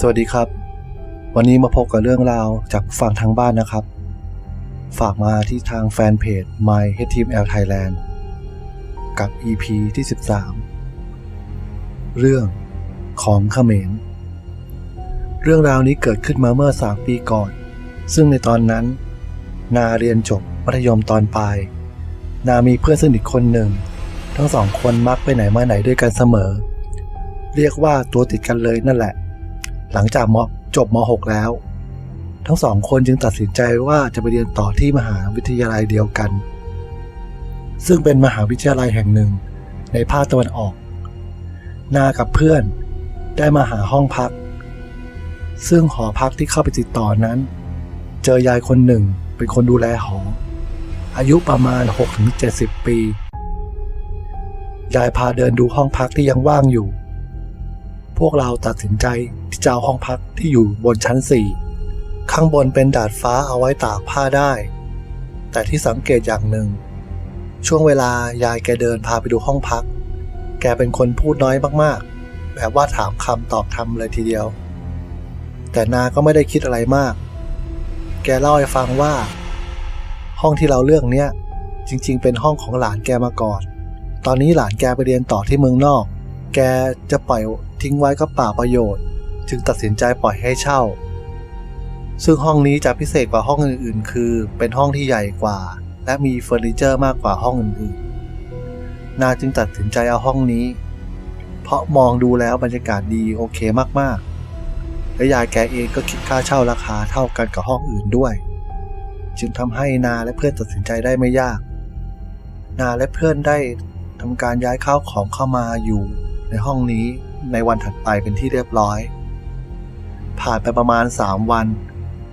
สวัสดีครับ วันนี้มาพบกับเรื่องราวจากผู้ฟังทางบ้านนะครับ ฝากมาที่ทางแฟนเพจ My HTML Thailand กับ EP ที่ 13 เรื่องของเขมร เรื่องราวนี้เกิดขึ้นมาเมื่อ 3 ปีก่อน ซึ่งในตอนนั้น นาเรียนจบมัธยมตอนปลาย นามีเพื่อนสนิทคนหนึ่ง ทั้งสองคนมักไปไหนมาไหนด้วยกันเสมอ เรียกว่าตัวติดกันเลยนั่นแหละ หลังจากมจบม .6 แล้ว ทั้งสองคนจึงตัดสินใจว่าจะไปเรียนต่อที่มหาวิทยาลัยเดียวกัน ซึ่งเป็นมหาวิทยาลัยแห่งหนึ่งในภาคตะวันออก นากับเพื่อนได้มาหาห้องพัก ซึ่งหอพักที่เข้าไปติดต่อนั้น เจอยายคนหนึ่งเป็นคนดูแลหอ อายุประมาณ 6-70 ปี ยายพาเดินดูห้องพักที่ยังว่างอยู่ พวกเราตัดสินใจ ที่จะเอาห้องพักที่อยู่บนชั้น4ข้างบนเป็นดาดฟ้าเอาไว้ตากผ้าได้ แต่ที่สังเกตอย่างหนึ่ง ช่วงเวลายายแกเดินพาไปดูห้องพัก แกเป็นคนพูดน้อยมากๆ แบบว่าถามคำตอบคำเลยทีเดียว แต่นาก็ไม่ได้คิดอะไรมาก แกเล่าให้ฟังว่า ห้องที่เราเลือกเนี้ยจริง ๆ เป็นห้องของหลานแกมาก่อน ตอนนี้หลานแกไปเรียนต่อที่เมืองนอก แกจะปล่อยทิ้งไว้ก็เปล่าประโยชน์ จึงตัดสินใจปล่อยให้เช่า ซึ่งห้องนี้จะพิเศษกว่าห้องอื่นๆ คือ เป็นห้องที่ใหญ่กว่า และมีเฟอร์นิเจอร์มากกว่าห้องอื่นๆ นาจึงตัดสินใจเอาห้องนี้ เพราะมองดูแล้วบรรยากาศดีโอเคมากๆ และยายแกเองก็คิดค่าเช่าราคาเท่ากันกับห้องอื่นด้วย จึงทำให้นาและเพื่อนตัดสินใจได้ไม่ยาก นาและเพื่อนได้ทำการย้ายข้าวของเข้ามาอยู่ในห้องนี้ในวันถัดไปเป็นที่เรียบร้อย ผ่านไปประมาณ 3 วัน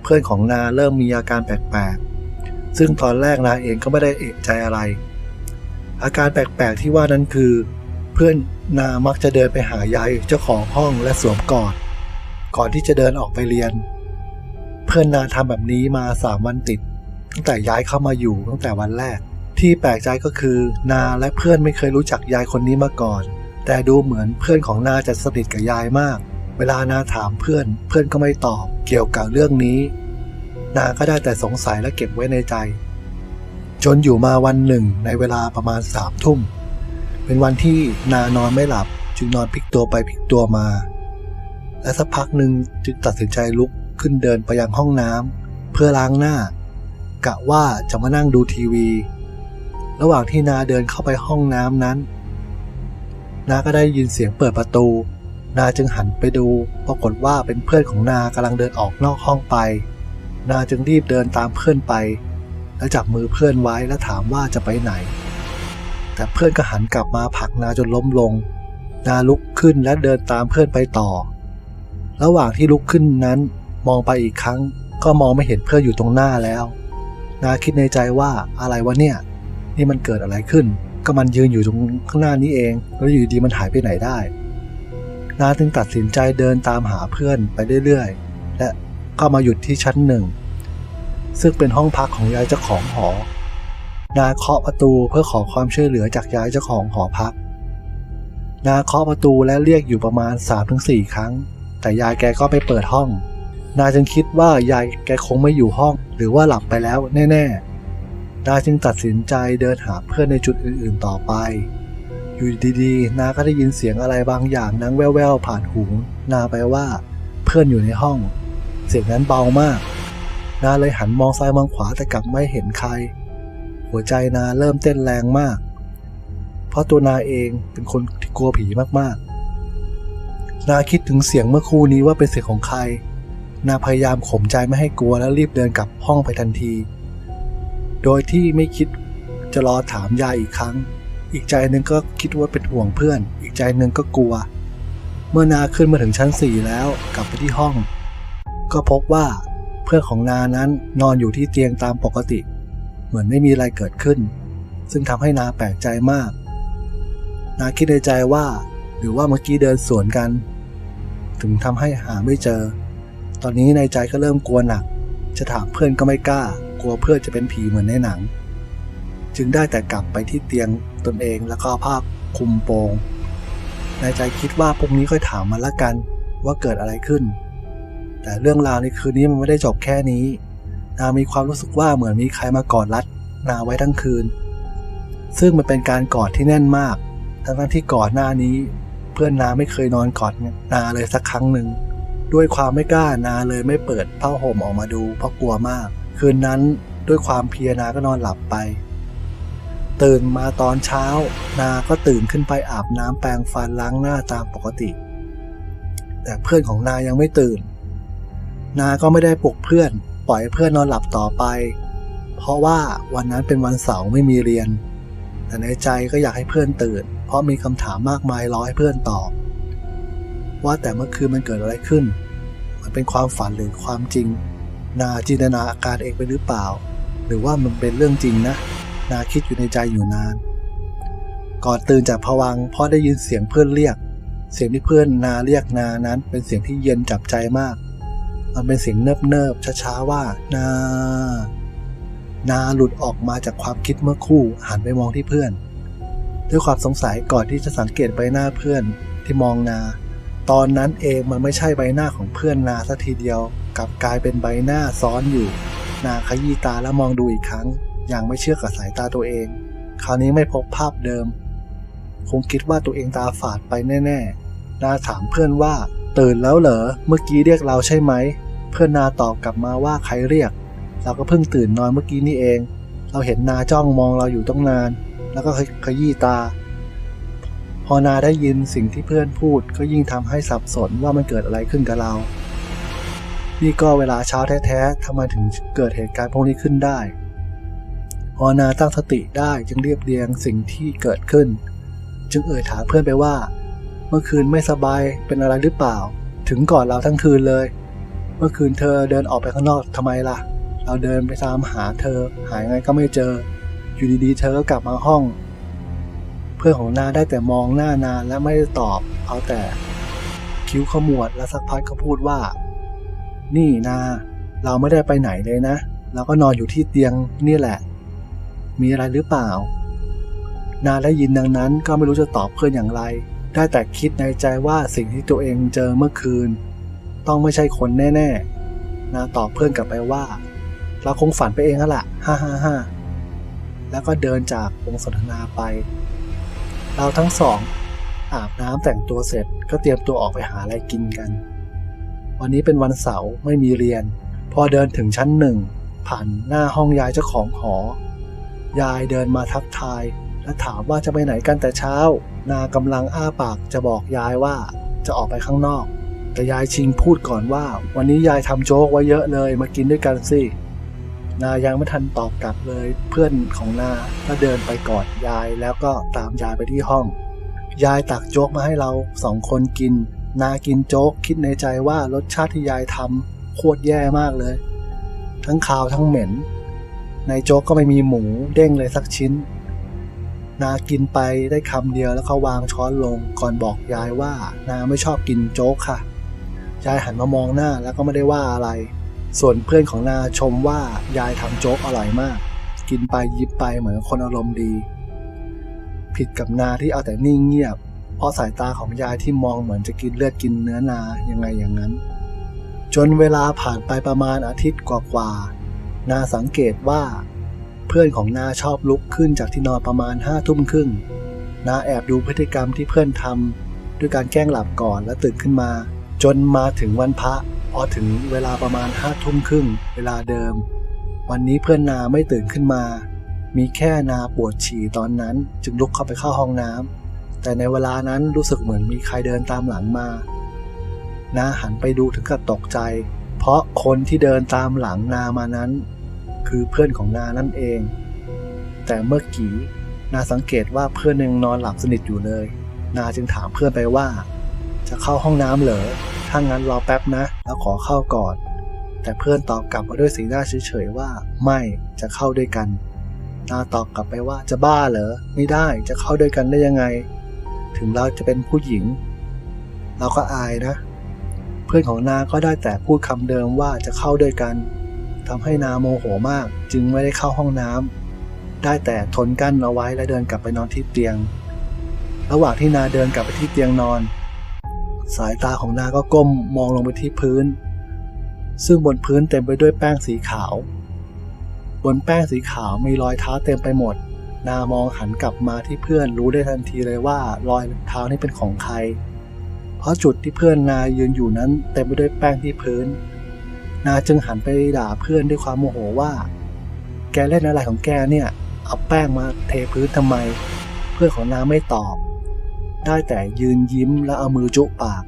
เพื่อนของนาเริ่มมีอาการแปลกๆ ซึ่งตอนแรกนาเองก็ไม่ได้เอกใจอะไร อาการแปลกๆที่ว่านั้นคือ เพื่อนนามักจะเดินไปหายายเจ้าของห้องและสวมกอด ก่อนที่จะเดินออกไปเรียน เพื่อนนาทำแบบนี้มา3วันติด ตั้งแต่ย้ายเข้ามาอยู่ตั้งแต่วันแรก ที่แปลกใจก็คือ นาและเพื่อนไม่เคยรู้จักยายคนนี้มาก่อน แต่ดูเหมือนเพื่อนของนาจะสนิทกับยายมาก วลานาถามเพื่อน เพื่อนก็ไม่ตอบเกี่ยวกับเรื่องนี้ นาก็ได้แต่สงสัยและเก็บไว้ในใจ จนอยู่มาวันหนึ่งในเวลาประมาณสามทุ่ม เป็นวันที่นานอนไม่หลับ จึงนอนพลิกตัวไปพลิกตัวมา และสักพักหนึ่งจึงตัดสินใจลุกขึ้นเดินไปยังห้องน้ำเพื่อล้างหน้า กะว่าจะมานั่งดูทีวี ระหว่างที่นาเดินเข้าไปห้องน้ำนั้นนาก็ได้ยินเสียงเปิดประตู นาจึงหันไปดูปรากฏว่าเป็นเพื่อนของนากำลังเดินออกนอกห้องไป นาจึงรีบเดินตามเพื่อนไป แล้วจับมือเพื่อนไว้แล้วถามว่าจะไปไหน แต่เพื่อนก็หันกลับมาผลักนาจนล้มลง นาลุกขึ้นและเดินตามเพื่อนไปต่อ ระหว่างที่ลุกขึ้นนั้น มองไปอีกครั้ง ก็มองไม่เห็นเพื่อนอยู่ตรงหน้าแล้ว นาคิดในใจว่าอะไรวะเนี่ย นี่มันเกิดอะไรขึ้น ก็มันยืนอยู่ตรงข้างหน้านี้เอง แล้วอยู่ดีมันหายไปไหนได้ นาจึงตัดสินใจเดินตามหาเพื่อนไปเรื่อยๆ และก็มาหยุดที่ชั้นหนึ่ง ซึ่งเป็นห้องพักของยายเจ้าของหอ นาเคาะประตูเพื่อขอความช่วยเหลือจากยายเจ้าของหอพัก นาเคาะประตูและเรียกอยู่ประมาณ 3-4 ครั้ง แต่ยายแกก็ไม่เปิดห้อง นาจึงคิดว่ายายแกคงไม่อยู่ห้อง หรือว่าหลับไปแล้วแน่ ๆ นาจึงตัดสินใจเดินหาเพื่อนในจุดอื่นๆต่อไป อยู่ดีๆ นาก็ได้ยินเสียงอะไรบางอย่างนังแว่วๆผ่านหู นาไปว่าเพื่อนอยู่ในห้อง เสียงนั้นเบามาก นาเลยหันมองซ้ายมองขวาแต่กลับไม่เห็นใคร หัวใจนาเริ่มเต้นแรงมาก เพราะตัวนาเองเป็นคนที่กลัวผีมากๆ นาคิดถึงเสียงเมื่อครู่นี้ว่าเป็นเสียงของใคร นาพยายามข่มใจไม่ให้กลัวแล้วรีบเดินกลับห้องไปทันที โดยที่ไม่คิดจะรอถามยายอีกครั้ง อีกใจหนึ่งก็คิดว่าเป็นห่วงเพื่อน อีกใจหนึ่งก็กลัว เมื่อนาขึ้นมาถึงชั้นสี่แล้วกลับไปที่ห้อง ก็พบว่าเพื่อนของนานั้นนอนอยู่ที่เตียงตามปกติ เหมือนไม่มีอะไรเกิดขึ้น ซึ่งทำให้นาแปลกใจมาก นาคิดในใจว่า หรือว่าเมื่อกี้เดินสวนกัน ถึงทำให้หาไม่เจอ ตอนนี้ในใจก็เริ่มกลัวหนัก จะถามเพื่อนก็ไม่กล้า กลัวเพื่อนจะเป็นผีเหมือนในหนัง จึงได้แต่กลับไปที่เตียงตนเองแล้วก็เอาผ้าคลุมโปงในใจคิดว่าพรุ่งนี้ค่อยถามมันละกันว่าเกิดอะไรขึ้น แต่เรื่องราวในคืนนี้มันไม่ได้จบแค่นี้ นามีความรู้สึกว่าเหมือนมีใครมากอดรัดนาไว้ทั้งคืน ซึ่งมันเป็นการกอดที่แน่นมาก ทั้งๆที่ก่อนหน้านี้ เพื่อนนาไม่เคยนอนกอดนาเลยสักครั้งหนึ่ง ด้วยความไม่กล้านาเลยไม่เปิดผ้าห่มออกมาดูเพราะกลัวมาก คืนนั้นด้วยความเพียนาก็นอนหลับไป ตื่นมาตอนเช้า นาก็ตื่นขึ้นไปอาบน้ำแปรงฟันล้างหน้าตามปกติ แต่เพื่อนของนายังไม่ตื่น นาก็ไม่ได้ปลุกเพื่อน ปล่อยเพื่อนนอนหลับต่อไป เพราะว่าวันนั้นเป็นวันเสาร์ไม่มีเรียน แต่ในใจก็อยากให้เพื่อนตื่น เพราะมีคำถามมากมายรอให้เพื่อนตอบ ว่าแต่เมื่อคืนมันเกิดอะไรขึ้น มันเป็นความฝันหรือความจริง นาจินตนาอาการเองไปหรือเปล่า หรือว่ามันเป็นเรื่องจริงนะ นาคิดอยู่ในใจอยู่นาน ก่อนตื่นจากผวังเพราะได้ยินเสียงเพื่อนเรียก เสียงที่เพื่อนนาเรียกนานั้นเป็นเสียงที่เย็นจับใจมาก มันเป็นเสียงเนิบๆช้าๆว่านา นาหลุดออกมาจากความคิดเมื่อครู่หันไปมองที่เพื่อน ด้วยความสงสัยก่อนที่จะสังเกตใบหน้าเพื่อนที่มองนา ตอนนั้นเองมันไม่ใช่ใบหน้าของเพื่อนนาสัทีเดียวกลับกลายเป็นใบหน้าซ้อนอยู่ นาขยี้ตาแล้วมองดูอีกครั้ง อย่างไม่เชื่อกับสายตาตัวเอง คราวนี้ไม่พบภาพเดิม คงคิดว่าตัวเองตาฝาดไปแน่ๆ นาถามเพื่อนว่า ตื่นแล้วเหรอ เมื่อกี้เรียกเราใช่ไหม เพื่อนนาตอบกลับมาว่าใครเรียก เราก็เพิ่งตื่นนอนเมื่อกี้นี่เอง เราเห็นนาจ้องมองเราอยู่ต้องนาน แล้วก็ขยี้ตา พอนาได้ยินสิ่งที่เพื่อนพูดก็ยิ่งทำให้สับสนว่ามันเกิดอะไรขึ้นกับเรา นี่ก็เวลาเช้าแท้ๆทำไมถึงเกิดเหตุการณ์พวกนี้ขึ้นได้ พอนาตั้งสติได้จึงเรียบเรียงสิ่งที่เกิดขึ้น จึงเอ่ยถามเพื่อนไปว่า เมื่อคืนไม่สบายเป็นอะไรหรือเปล่า ถึงก่อนเราทั้งคืนเลย เมื่อคืนเธอเดินออกไปข้างนอกทำไมล่ะ เราเดินไปตามหาเธอ หายไงก็ไม่เจอ อยู่ดีๆ เธอก็กลับมาห้อง เพื่อนของนาได้แต่มองหน้านานและไม่ได้ตอบ เอาแต่ คิ้วขมวดและสักพักก็พูดว่า นี่นา เราไม่ได้ไปไหนเลยนะเราก็นอนอยู่ที่เตียงนี่แหละ มีอะไรหรือเปล่า นาได้ยินดังนั้นก็ไม่รู้จะตอบเพื่อนอย่างไร ได้แต่คิดในใจว่าสิ่งที่ตัวเองเจอเมื่อคืน ต้องไม่ใช่คนแน่ๆ นาตอบเพื่อนกลับไปว่า เราคงฝันไปเองแล้วล่ะฮ่าฮ่าฮ่าแล้วก็เดินจากวงสนทนาไป เราทั้งสอง อาบน้ำแต่งตัวเสร็จก็เตรียมตัวออกไปหาอะไรกินกัน วันนี้เป็นวันเสาร์ไม่มีเรียน พอเดินถึงชั้นหนึ่งผ่านหน้าห้องยายเจ้าของหอ ยายเดินมาทักทาย และถามว่าจะไปไหนกันแต่เช้า นากำลังอ้าปากจะบอกยายว่าจะออกไปข้างนอก แต่ยายชิงพูดก่อนว่า วันนี้ยายทำโจ๊กไว้เยอะเลยมากินด้วยกันสินายังไม่ทันตอบกลับเลยเพื่อนของนาก็เดินไปกอดยายแล้วก็ตามยายไปที่ห้อง ยายตักโจ๊กมาให้เราสองคนกิน นากินโจ๊กคิดในใจว่ารสชาติที่ยายทำโคตรแย่มากเลย ทั้งคาวทั้งเหม็น ในโจ๊กก็ไม่มีหมูเด้งเลยสักชิ้น นากินไปได้คำเดียวแล้วก็วางช้อนลงก่อนบอกยายว่า นาไม่ชอบกินโจ๊กค่ะ ยายหันมามองหน้าแล้วก็ไม่ได้ว่าอะไร ส่วนเพื่อนของนาชมว่ายายทำโจ๊กอร่อยมาก กินไปยิบไปเหมือนคนอารมณ์ดี ผิดกับนาที่เอาแต่นิ่งเงียบ เพราะสายตาของยายที่มองเหมือนจะกินเลือดกินเนื้อนายังไงอย่างนั้น จนเวลาผ่านไปประมาณอาทิตย์กว่าๆ นาสังเกตว่า เพื่อนของนาชอบลุกขึ้นจากที่นอนประมาณห้าทุ่มครึ่ง นาแอบดูพฤติกรรมที่เพื่อนทำด้วยการแกล้งหลับก่อนแล้วตื่นขึ้นมา จนมาถึงวันพระพอถึงเวลาประมาณห้าทุ่มครึ่งเวลาเดิม วันนี้เพื่อนนาไม่ตื่นขึ้นมา มีแค่นาปวดฉี่ตอนนั้นจึงลุกเข้าไปเข้าห้องน้ำแต่ในเวลานั้นรู้สึกเหมือนมีใครเดินตามหลังมา นาหันไปดูถึงกับตกใจ เพราะคนที่เดินตามหลังนามานั้น คือเพื่อนของนานั่นเอง แต่เมื่อกี้นาสังเกตว่าเพื่อนยังนอนหลับสนิทอยู่เลย นาจึงถามเพื่อนไปว่า จะเข้าห้องน้ำเหรอถ้างั้นรอแป๊บนะ แล้วขอเข้าก่อน แต่เพื่อนตอบกลับมาด้วยสีหน้าเฉยๆว่า ไม่จะเข้าด้วยกัน นาตอบกลับไปว่าจะบ้าเหรอไม่ได้จะเข้าด้วยกันได้ยังไง ถึงเราจะเป็นผู้หญิง เราก็อายนะ พื่อนของนาก็ได้แต่พูดคำเดิมว่าจะเข้าด้วยกันทำให้นาโมโหมากจึงไม่ได้เข้าห้องน้ำได้แต่ทนกั้นเอาไว้และเดินกลับไปนอนที่เตียง ระหว่างที่นาเดินกลับไปที่เตียงนอน สายตาของนาก็ก้มมองลงไปที่พื้น ซึ่งบนพื้นเต็มไปด้วยแป้งสีขาว บนแป้งสีขาวมีรอยเท้าเต็มไปหมด นามองหันกลับมาที่เพื่อนรู้ได้ทันทีเลยว่ารอยเท้านี่เป็นของใคร เพราะจุดที่เพื่อนนายืนอยู่นั้นเต็มไปด้วยแป้งที่พื้น นาจึงหันไปด่าเพื่อนด้วยความโมโหว่า แกเล่นอะไรของแกเนี่ย เอาแป้งมาเทพื้นทำไม เพื่อนของนาไม่ตอบ ได้แต่ยืนยิ้มแล้วเอามือจุปาก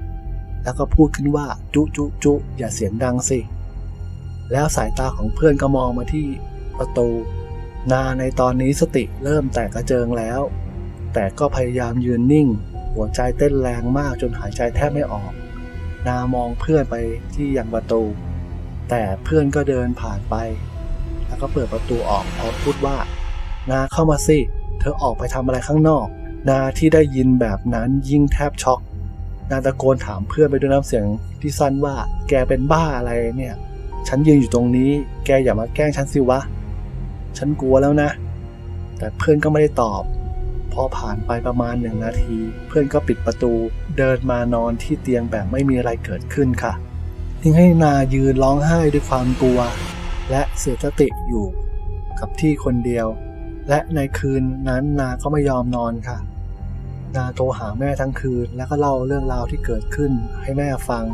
แล้วก็พูดขึ้นว่าจุจุจุอย่าเสียงดังสิ แล้วสายตาของเพื่อนก็มองมาที่ประตู นาในตอนนี้สติเริ่มแตกกระเจิงแล้ว แต่ก็พยายามยืนนิ่ง หัวใจเต้นแรงมากจนหายใจแทบไม่ออก นามองเพื่อนไปที่ยังประตู แต่เพื่อนก็เดินผ่านไป แล้วก็เปิดประตูออกพร้อมพูดว่า นาเข้ามาสิ เธอออกไปทำอะไรข้างนอก นาที่ได้ยินแบบนั้นยิ่งแทบช็อก นาตะโกนถามเพื่อนไปด้วยน้ำเสียงที่สั้นว่า แกเป็นบ้าอะไรเนี่ย ฉันยืนอยู่ตรงนี้ แกอย่ามาแกล้งฉันสิวะ ฉันกลัวแล้วนะ แต่เพื่อนก็ไม่ได้ตอบ พอผ่านไปประมาณหนึ่งนาที เพื่อนก็ปิดประตู เดินมานอนที่เตียงแบบไม่มีอะไรเกิดขึ้นค่ะทิ้งให้นายืนร้องไห้ด้วยความกลัว และเสียสติอยู่กับที่คนเดียว และในคืนนั้นนาก็ไม่ยอมนอนค่ะ นาโทรหาแม่ทั้งคืน แล้วก็เล่าเรื่องราวที่เกิดขึ้นให้แม่ฟัง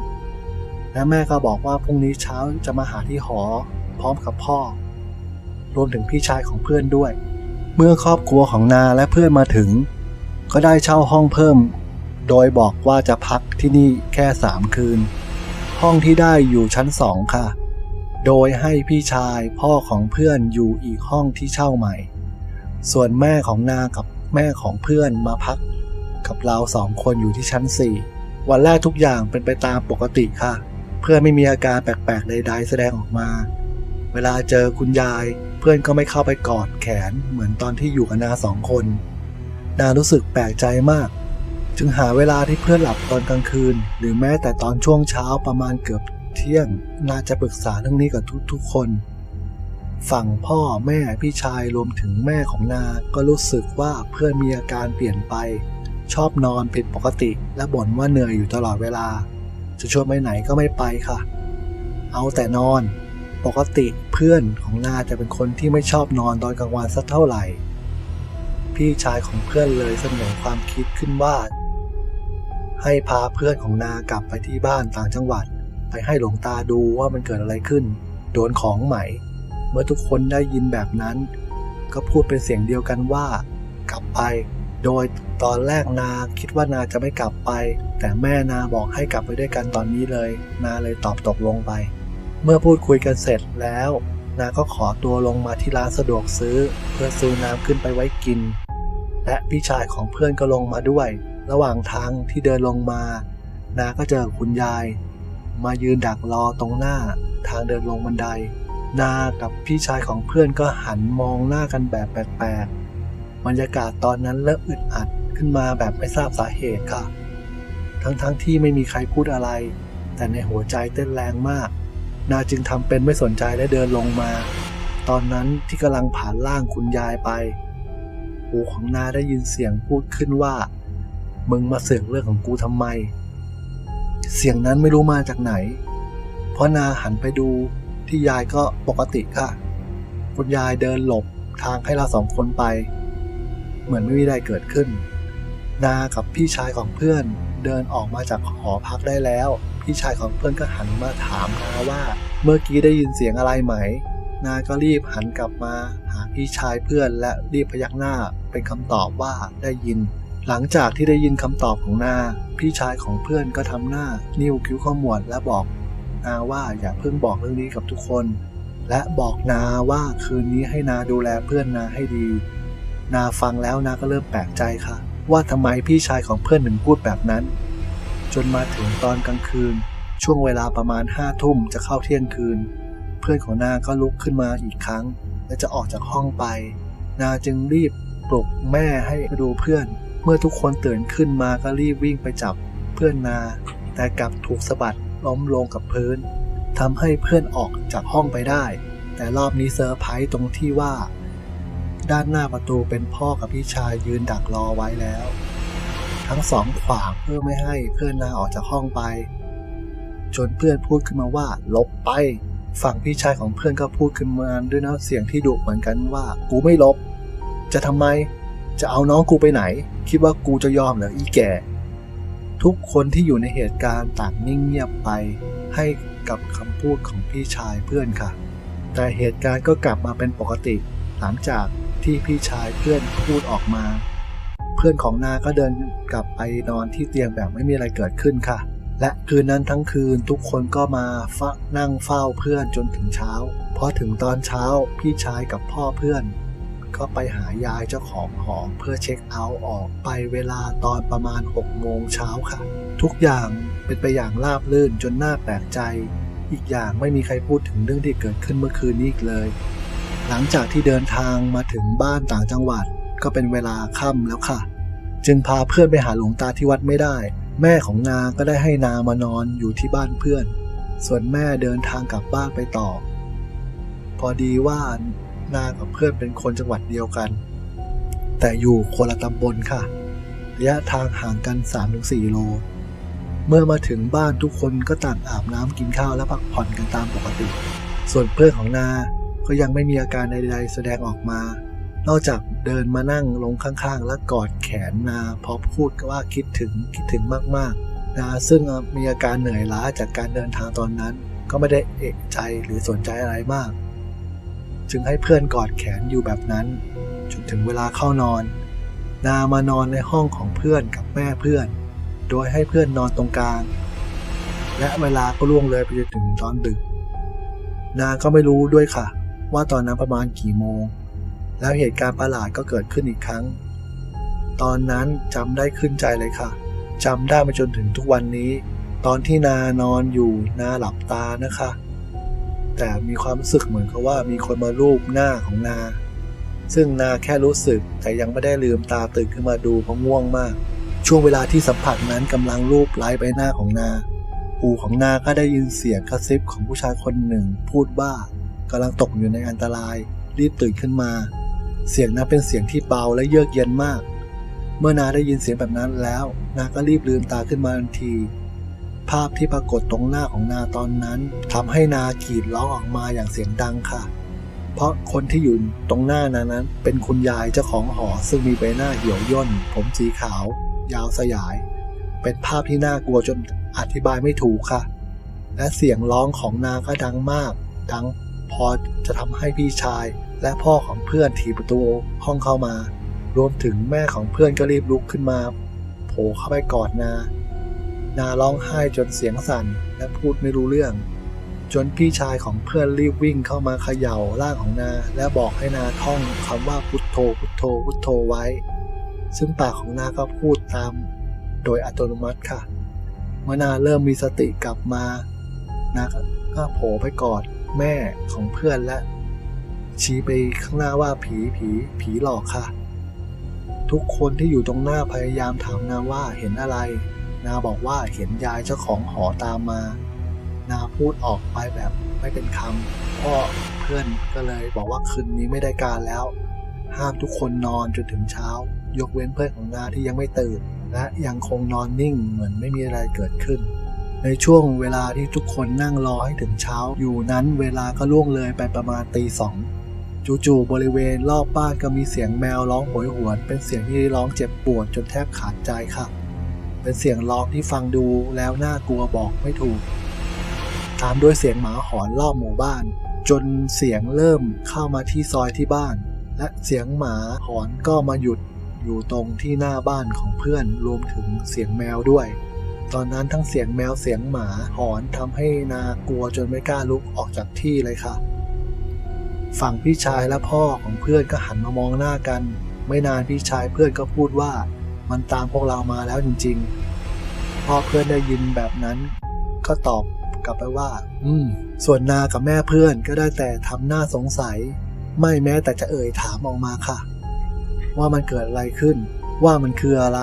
และแม่ก็บอกว่าพรุ่งนี้เช้าจะมาหาที่หอ พร้อมกับพ่อ รวมถึงพี่ชายของเพื่อนด้วย เมื่อครอบครัวของนาและเพื่อนมาถึง ก็ได้เช่าห้องเพิ่ม โดยบอกว่าจะพักที่นี่แค่สามคืน ห้องที่ได้อยู่ชั้นสองค่ะ โดยให้พี่ชายพ่อของเพื่อนอยู่อีกห้องที่เช่าใหม่ ส่วนแม่ของนากับแม่ของเพื่อนมาพัก กับเราสองคนอยู่ที่ชั้นสี่วันแรกทุกอย่างเป็นไปตามปกติค่ะ เพื่อนไม่มีอาการแปลกๆใดๆแสดงออกมา เวลาเจอคุณยาย เพื่อนก็ไม่เข้าไปกอดแขนเหมือนตอนที่อยู่กับนาสองคน นารู้สึกแปลกใจมาก จึงหาเวลาที่เพื่อนหลับตอนกลางคืน หรือแม้แต่ตอนช่วงเช้าประมาณเกือบเที่ยง นาจะปรึกษาเรื่องนี้กับทุกๆคน ฝั่งพ่อแม่พี่ชายรวมถึงแม่ของนา ก็รู้สึกว่าเพื่อนมีอาการเปลี่ยนไป ชอบนอนผิดปกติ และบ่นว่าเหนื่อยอยู่ตลอดเวลา จะชวนไปไหนก็ไม่ไปค่ะ เอาแต่นอน ปกติเพื่อนของนาจะเป็นคนที่ไม่ชอบนอนตอนกลางวันสักเท่าไหร่ พี่ชายของเพื่อนเลยเสนอความคิดขึ้นว่า ให้พาเพื่อนของนากลับไปที่บ้านต่างจังหวัด ไปให้หลวงตาดูว่ามันเกิดอะไรขึ้น โดนของใหม่ เมื่อทุกคนได้ยินแบบนั้น ก็พูดเป็นเสียงเดียวกันว่า กลับไป โดยตอนแรกนาคิดว่านาจะไม่กลับไป แต่แม่นาบอกให้กลับไปด้วยกันตอนนี้เลย นาเลยตอบตกลงไป เมื่อพูดคุยกันเสร็จแล้ว นาก็ขอตัวลงมาที่ร้านสะดวกซื้อ เพื่อซื้อน้ำขึ้นไปไว้กิน และพี่ชายของเพื่อนก็ลงมาด้วย ระหว่างทางที่เดินลงมา นาก็เจอคุณยาย มายืนดักรอตรงหน้า ทางเดินลงบันได นากับพี่ชายของเพื่อนก็หันมองหน้ากันแบบแปลกๆบรรยากาศตอนนั้นเริ่มอึดอัดขึ้นมาแบบไม่ทราบสาเหตุค่ะ ทั้งๆทที่ไม่มีใครพูดอะไร แต่ในหัวใจเต้นแรงมาก นาจึงทำเป็นไม่สนใจและเดินลงมา ตอนนั้นที่กำลังผ่านร่างคุณยายไป หูของนาได้ยินเสียงพูดขึ้นว่า มึงมาเสือกเรื่องของกูทำไม เสียงนั้นไม่รู้มาจากไหน เพราะนาหันไปดูที่ยายก็ปกติค่ะ คุณยายเดินหลบทางให้เราสองคนไป เหมือนไม่มีอะไรเกิดขึ้น นากับพี่ชายของเพื่อนเดินออกมาจากหอพักได้แล้ว พี่ชายของเพื่อนก็หันมาถามนาว่า เมื่อกี้ได้ยินเสียงอะไรไหม นาก็รีบหันกลับมา หาพี่ชายเพื่อนและรีบพยักหน้าเป็นคำตอบว่าได้ยิน หลังจากที่ได้ยินคำตอบของนา พี่ชายของเพื่อนก็ทำหน้า นิ้วคิ้วขมวดและบอก นาว่าอย่าเพิ่งบอกเรื่องนี้กับทุกคน และบอกนาว่าคืนนี้ให้นาดูแลเพื่อนนาให้ดี นาฟังแล้วนาก็เริ่มแปลกใจค่ะ ว่าทำไมพี่ชายของเพื่อนถึงพูดแบบนั้น จนมาถึงตอนกลางคืน ช่วงเวลาประมาณห้าทุ่มจะเข้าเที่ยงคืน เพื่อนของนาก็ลุกขึ้นมาอีกครั้ง และจะออกจากห้องไป นาจึงรีบปลุกแม่ให้มาดูเพื่อน เมื่อทุกคนตื่นขึ้นมาก็รีบวิ่งไปจับเพื่อนนา แต่กลับถูกสะบัดล้มลงกับพื้นทำให้เพื่อนออกจากห้องไปได้ แต่รอบนี้เซอร์ไพรส์ตรงที่ว่า ด้านหน้าประตูเป็นพ่อกับพี่ชายยืนดักรอไว้แล้ว ทั้งสองขวางเพื่อไม่ให้เพื่อนนาออกจากห้องไป จนเพื่อนพูดขึ้นมาว่าลบไป ฝั่งพี่ชายของเพื่อนก็พูดขึ้นมาด้วยน้ำเสียงที่ดุเหมือนกันว่า กูไม่ลบ จะทำไม จะเอาน้องกูไปไหน คิดว่ากูจะยอมเหรออีแก่ ทุกคนที่อยู่ในเหตุการณ์ต่างนิ่งเงียบไป ให้กับคำพูดของพี่ชายเพื่อนค่ะ แต่เหตุการณ์ก็กลับมาเป็นปกติ หลังจากที่พี่ชายเพื่อนพูดออกมา พื่อนของนาก็เดินกลับไปนอนที่เตียงแบบไม่มีอะไรเกิดขึ้นค่ะ และคืนนั้นทั้งคืนทุกคนก็มาฟะนั่งเฝ้าเพื่อนจนถึงเช้าพอถึงตอนเช้าพี่ชายกับพ่อเพื่อน ก็ไปหายายเจ้าของหอเพื่อเช็คเอาท์ออกไปเวลาตอนประมาณ6โมงเช้าค่ะ ทุกอย่างเป็นไปอย่างราบรื่นจนน่าแปลกใจ อีกอย่างไม่มีใครพูดถึงเรื่องที่เกิดขึ้นเมื่อคืนนี้อีกเลย หลังจากที่เดินทางมาถึงบ้านต่างจังหวัดก็เป็นเวลาค่ำแล้วค่ะ จึงพาเพื่อนไปหาหลวงตาที่วัดไม่ได้ แม่ของนาก็ได้ให้นามานอนอยู่ที่บ้านเพื่อน ส่วนแม่เดินทางกลับบ้านไปต่อ พอดีว่านากับเพื่อนเป็นคนจังหวัดเดียวกัน แต่อยู่คนละตำบลค่ะระยะทางห่างกัน 3-4 โล เมื่อมาถึงบ้านทุกคนก็ต่างอาบน้ำกินข้าวและพักผ่อนกันตามปกติ ส่วนเพื่อนของนา ก็ยังไม่มีอาการใดๆแสดงออกมา นอกจากเดินมานั่งลงข้างๆ และกอดแขนนาพร้อพูดว่าคิดถึงคิดถึงมากๆนาซึ่งมีอาการเหนื่อยล้าจากการเดินทางตอนนั้น ก็ไม่ได้เอกใจหรือสนใจอะไรมาก จึงให้เพื่อนกอดแขนอยู่แบบนั้นจนถึงเวลาเข้านอน นามานอนในห้องของเพื่อนกับแม่เพื่อน โดยให้เพื่อนนอนตรงกลาง และเวลาก็ล่วงเลยไปจนถึงตอนดึก นาก็ไม่รู้ด้วยค่ะ ว่าตอนนั้นประมาณกี่โมง แล้วเหตุการณ์ประหลาดก็เกิดขึ้นอีกครั้ง ตอนนั้นจำได้ขึ้นใจเลยค่ะจำได้มาจนถึงทุกวันนี้ ตอนที่นานอนอยู่นาหลับตานะคะ แต่มีความรู้สึกเหมือนกับว่ามีคนมาลูบหน้าของนา ซึ่งนาแค่รู้สึกแต่ยังไม่ได้ลืมตาตื่นขึ้นมาดูเพราะง่วงมาก ช่วงเวลาที่สัมผัสนั้นกำลังรูปไล้ใบหน้าของนาหูของนาก็ได้ยินเสียงกระซิบของผู้ชายคนหนึ่ง พูดว่ากำลังตกอยู่ในอันตราย รีบตื่นขึ้นมา เสียงนั้นเป็นเสียงที่เบาและเยือกเย็นมาก เมื่อนาได้ยินเสียงแบบนั้นแล้ว นาก็รีบลืมตาขึ้นมาทันที ภาพที่ปรากฏตรงหน้าของนาตอนนั้นทำให้นากรีดร้องออกมาอย่างเสียงดังค่ะ เพราะคนที่อยู่ตรงหน้านานั้น เป็นคุณยายเจ้าของหอ ซึ่งมีใบหน้าเหี่ยวย่น ผมสีขาว ยาวสยาย เป็นภาพที่น่ากลัวจนอธิบายไม่ถูกค่ะ และเสียงร้องของนาก็ดังมาก ดังพอจะทำให้พี่ชาย และพ่อของเพื่อนถีบประตูห้องเข้ามา รวมถึงแม่ของเพื่อนก็รีบลุกขึ้นมา โผล่เข้าไปกอดนา นาร้องไห้จนเสียงสั่นและพูดไม่รู้เรื่อง จนพี่ชายของเพื่อนรีบวิ่งเข้ามาเขย่าร่างของนา และบอกให้นาท่องคำว่าพุทโธพุทโธพุทโธไว้ ซึ่งปากของนาก็พูดตาม โดยอัตโนมัติค่ะเมื่อนาเริ่มมีสติกลับมานาก็โผล่ไปกอดแม่ของเพื่อนและ ชี้ไปข้างหน้าว่าผีผีผีหลอกค่ะ ทุกคนที่อยู่ตรงหน้าพยายามถามนาว่าเห็นอะไร นาบอกว่าเห็นยายเจ้าของหอตามมา นาพูดออกไปแบบไม่เป็นคำพ่อเพื่อนก็เลยบอกว่าคืนนี้ไม่ได้การแล้ว ห้ามทุกคนนอนจนถึงเช้า ยกเว้นเพื่อนของนาที่ยังไม่ตื่น และยังคงนอนนิ่งเหมือนไม่มีอะไรเกิดขึ้นในช่วงเวลาที่ทุกคนนั่งรอให้ถึงเช้าอยู่นั้นเวลาก็ล่วงเลยไปประมาณตีสอง จู่ๆบริเวณรอบบ้านก็มีเสียงแมวร้องโหยหวน เป็นเสียงที่ร้องเจ็บปวดจนแทบขาดใจค่ะ เป็นเสียงร้องที่ฟังดูแล้วน่ากลัวบอกไม่ถูก ตามด้วยเสียงหมาหอนรอบหมู่บ้าน จนเสียงเริ่มเข้ามาที่ซอยที่บ้าน และเสียงหมาหอนก็มาหยุดอยู่ตรงที่หน้าบ้านของเพื่อนรวมถึงเสียงแมวด้วย ตอนนั้นทั้งเสียงแมวเสียงหมาหอนทำให้นากลัวจนไม่กล้าลุกออกจากที่เลยค่ะ ฝั่งพี่ชายและพ่อของเพื่อนก็หันมามองหน้ากัน ไม่นานพี่ชายเพื่อนก็พูดว่า มันตามพวกเรามาแล้วจริงๆ พ่อเพื่อนได้ยินแบบนั้น ก็ตอบกลับไปว่า อืม ส่วนนากับแม่เพื่อนก็ได้แต่ทำหน้าสงสัย ไม่แม้แต่จะเอ่ยถามออกมาค่ะ ว่ามันเกิดอะไรขึ้น ว่ามันคืออะไร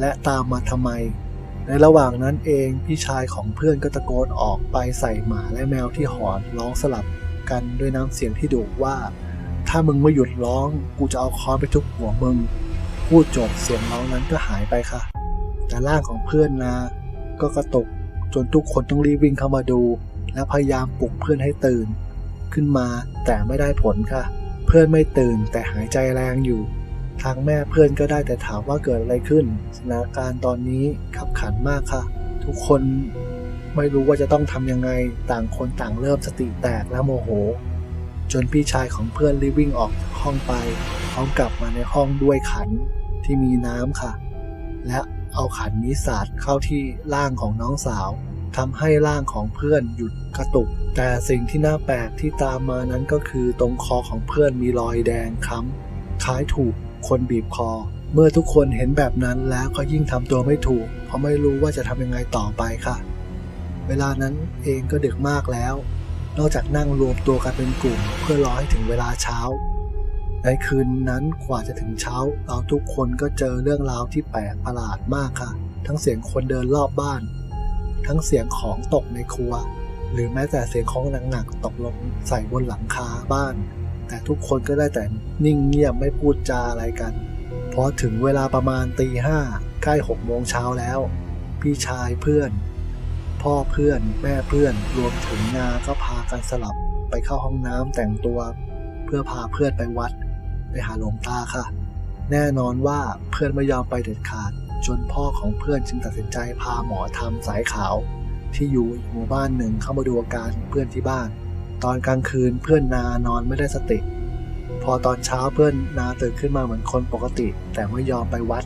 และตามมาทำไม ในระหว่างนั้นเองพี่ชายของเพื่อนก็ตะโกนออกไปใส่หมาและแมวที่หอนร้องสลับ กันด้วยน้ำเสียงที่ดุว่า ถ้ามึงไม่หยุดร้อง กูจะเอาค้อนไปทุบหัวมึง พูดจบเสียงร้องนั้นก็หายไปค่ะ แต่ร่างของเพื่อนนา ก็กระตุกจนทุกคนต้องรีบวิ่งเข้ามาดู และพยายามปลุกเพื่อนให้ตื่น ขึ้นมาแต่ไม่ได้ผลค่ะ เพื่อนไม่ตื่นแต่หายใจแรงอยู่ ทางแม่เพื่อนก็ได้แต่ถามว่าเกิดอะไรขึ้นสถานการณ์ตอนนี้ขับขันมากค่ะ ทุกคน ไม่รู้ว่าจะต้องทำยังไงต่างคนต่างเริ่มสติแตกและโมโห จนพี่ชายของเพื่อนรีบวิ่งออกจากห้องไปพร้อมกลับมาในห้องด้วยขันที่มีน้ำค่ะ และเอาขันนี้สาดเข้าที่ร่างของน้องสาวทำให้ร่างของเพื่อนหยุดกระตุก แต่สิ่งที่น่าแปลกที่ตามมานั้นก็คือตรงคอของเพื่อนมีรอยแดงค้ำคล้ายถูกคนบีบคอ เมื่อทุกคนเห็นแบบนั้นแล้วก็ยิ่งทำตัวไม่ถูก เพราะไม่รู้ว่าจะทำยังไงต่อไปค่ะ เวลานั้นเองก็ดึกมากแล้ว นอกจากนั่งรวมตัวกันเป็นกลุ่ม เพื่อรอให้ถึงเวลาเช้า ในคืนนั้นกว่าจะถึงเช้า เราทุกคนก็เจอเรื่องราวที่แปลกประหลาดมากค่ะ ทั้งเสียงคนเดินรอบบ้าน ทั้งเสียงของตกในครัว หรือแม้แต่เสียงของหนักๆตกลงใส่บนหลังคาบ้าน แต่ทุกคนก็ได้แต่นิ่งเงียบไม่พูดจาอะไรกันพอถึงเวลาประมาณตีห้าใกล้หกโมงเช้าแล้ว พี่ชายเพื่อน พ่อเพื่อนแม่เพื่อนรวมถึงนาก็พากันสลับไปเข้าห้องน้ำแต่งตัว เพื่อพาเพื่อนไปวัด ไปหาหลวงตาค่ะ แน่นอนว่าเพื่อนไม่ยอมไปเด็ดขาด จนพ่อของเพื่อนจึงตัดสินใจพาหมอทำสายขาว ที่อยู่อีกหมู่บ้านหนึ่งเข้ามาดูอาการเพื่อนที่บ้าน ตอนกลางคืนเพื่อนนานอนไม่ได้สติ พอตอนเช้าเพื่อนนาตื่นขึ้นมาเหมือนคนปกติ แต่ไม่ยอมไปวัด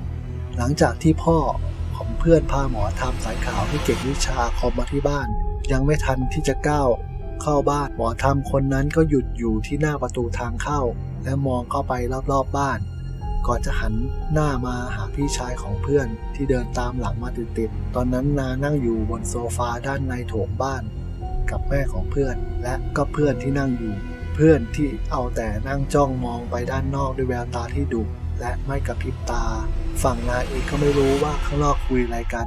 หลังจากที่พ่อ เพื่อนพาหมอทำสายขาวที่เก่งวิชาคอมมาที่บ้าน ยังไม่ทันที่จะก้าวเข้าบ้านหมอทำคนนั้นก็หยุดอยู่ที่หน้าประตูทางเข้า และมองเข้าไปรอบๆบบ้าน ก่อนจะหันหน้ามาหาพี่ชายของเพื่อนที่เดินตามหลังมาติดๆตอนนั้นนานั่งอยู่บนโซฟาด้านในโถงบ้าน กับแม่ของเพื่อน และก็เพื่อนที่นั่งอยู่ เพื่อนที่เอาแต่นั่งจ้องมองไปด้านนอกด้วยแววตาที่ดุและไม่กระพริบตา ฝั่งนาเองก็ไม่รู้ว่าข้างนอกคุยอะไรกัน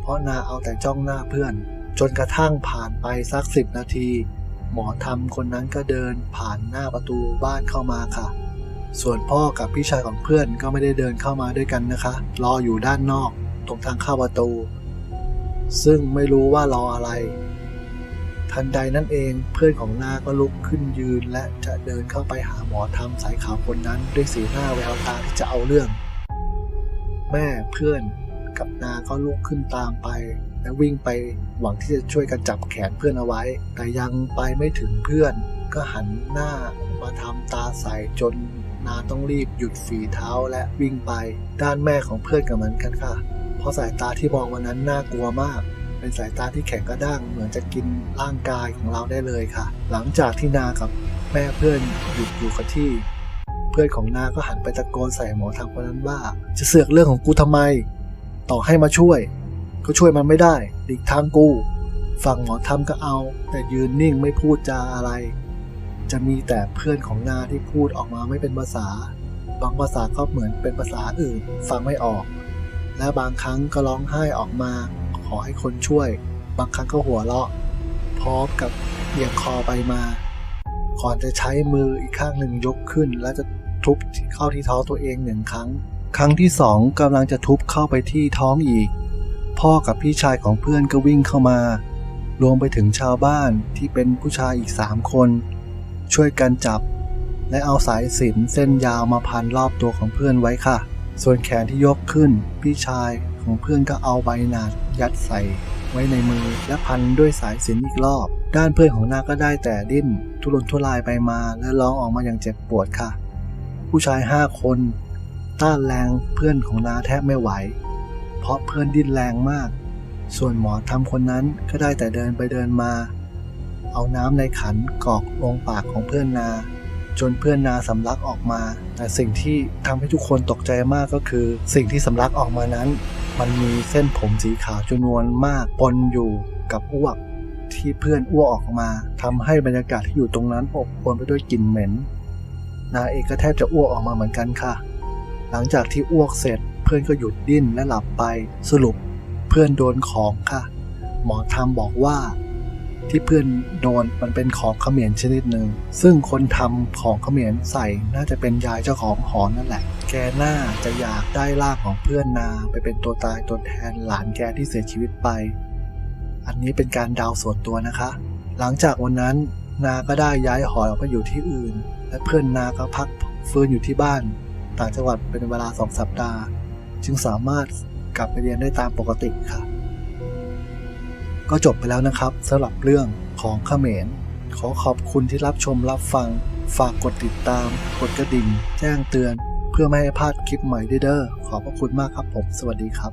เพราะนาเอาแต่จ้องหน้าเพื่อน จนกระทั่งผ่านไปสักสิบนาที หมอทำคนนั้นก็เดินผ่านหน้าประตูบ้านเข้ามาค่ะ ส่วนพ่อกับพี่ชายของเพื่อนก็ไม่ได้เดินเข้ามาด้วยกันนะคะ รออยู่ด้านนอกตรงทางเข้าประตู ซึ่งไม่รู้ว่ารออะไร ทันใดนั่นเองเพื่อนของนาก็ลุกขึ้นยืน และจะเดินเข้าไปหาหมอทำสายขาวคนนั้นด้วยสีหน้าแววตาที่จะเอาเรื่อง แม่เพื่อนกับนาก็ลุกขึ้นตามไป และวิ่งไปหวังที่จะช่วยกันจับแขนเพื่อนเอาไว้ แต่ยังไปไม่ถึงเพื่อน ก็หันหน้ามาทำตาใสจนนาต้องรีบหยุดฝีเท้าและวิ่งไป ด้านแม่ของเพื่อนก็เหมือนกันค่ะ เพราะสายตาที่มองวันนั้นน่ากลัวมาก เป็นสายตาที่แข็งกระด้างเหมือนจะกินร่างกายของเราได้เลยค่ะ หลังจากที่นากับแม่เพื่อนหยุดอยู่กับที่ เพื่อนของนาก็หันไปตะโกนใส่หมอทางคนนั้นว่า จะเสือกเรื่องของกูทำไม ต่อให้มาช่วย ก็ช่วยมันไม่ได้หลีกทางกู ฝั่งหมอทำก็เอา แต่ยืนนิ่งไม่พูดจาอะไร จะมีแต่เพื่อนของนาที่พูดออกมาไม่เป็นภาษา บางภาษาก็เหมือนเป็นภาษาอื่น ฟังไม่ออก และบางครั้งก็ร้องไห้ออกมา ขอให้คนช่วย บางครั้งก็หัวเราะ พร้อมกับเอียงคอไปมาก่อนจะใช้มืออีกข้างหนึ่งยกขึ้น และจะ ทุบเข้าที่ท้องตัวเองหนึ่งครั้ง ครั้งที่สองกำลังจะทุบเข้าไปที่ท้องอีก พ่อกับพี่ชายของเพื่อนก็วิ่งเข้ามารวมไปถึงชาวบ้านที่เป็นผู้ชายอีกสามคน ช่วยกันจับ และเอาสายสิญจนเส้นยาวมาพันรอบตัวของเพื่อนไว้ค่ะ ส่วนแขนที่ยกขึ้น พี่ชายของเพื่อนก็เอาใบหนาดยัดใส่ไว้ในมือและพันด้วยสายสิญจนอีกรอบ ด้านเพื่อนของนาก็ได้แต่ดิ้นทุรนทุรายไปมาและร้องออกมาอย่างเจ็บปวดค่ะ ผู้ชายห้าคน ต้านแรงเพื่อนของนาแทบไม่ไหว เพราะเพื่อนดิ้นแรงมาก ส่วนหมอทำคนนั้นก็ได้แต่เดินไปเดินมา เอาน้ำในขันกอกลงปากของเพื่อนนา จนเพื่อนนาสำลักออกมา แต่สิ่งที่ทำให้ทุกคนตกใจมากก็คือ สิ่งที่สำลักออกมานั้น มันมีเส้นผมสีขาวจำนวนมากปนอยู่กับอ้วกที่เพื่อนอ้วกออกมาทำให้บรรยากาศที่อยู่ตรงนั้นอบอวลไปด้วยกลิ่นเหม็น นาเอกก็แทบจะอ้วกออกมาเหมือนกันค่ะ หลังจากที่อ้วกเสร็จ เพื่อนก็หยุดดิ้นและหลับไป สรุปเพื่อนโดนของค่ะ หมอทำบอกว่า ที่เพื่อนโดนมันเป็นของเขมรชนิดหนึ่ง ซึ่งคนทำของเขมรใส่น่าจะเป็นยายเจ้าของหอนั่นแหละ แกน่าจะอยากได้ร่างของเพื่อนนาไปเป็นตัวตายตัวแทนหลานแกที่เสียชีวิตไป อันนี้เป็นการดาวส่วนตัวนะคะ หลังจากวันนั้นนาก็ได้ย้ายหอไปอยู่ที่อื่น และเพื่อนนาก็พักฟื้นอยู่ที่บ้าน ต่างจังหวัดเป็นเวลาสองสัปดาห์ จึงสามารถกลับไปเรียนได้ตามปกติค่ะ ก็จบไปแล้วนะครับสำหรับเรื่องของขเขมร ขอขอบคุณที่รับชมรับฟัง ฝากกดติดตาม กดกระดิ่ง แจ้งเตือน เพื่อไม่ให้พลาดคลิปใหม่ด้วยเด้อขอบพระคุณมากครับผม สวัสดีครับ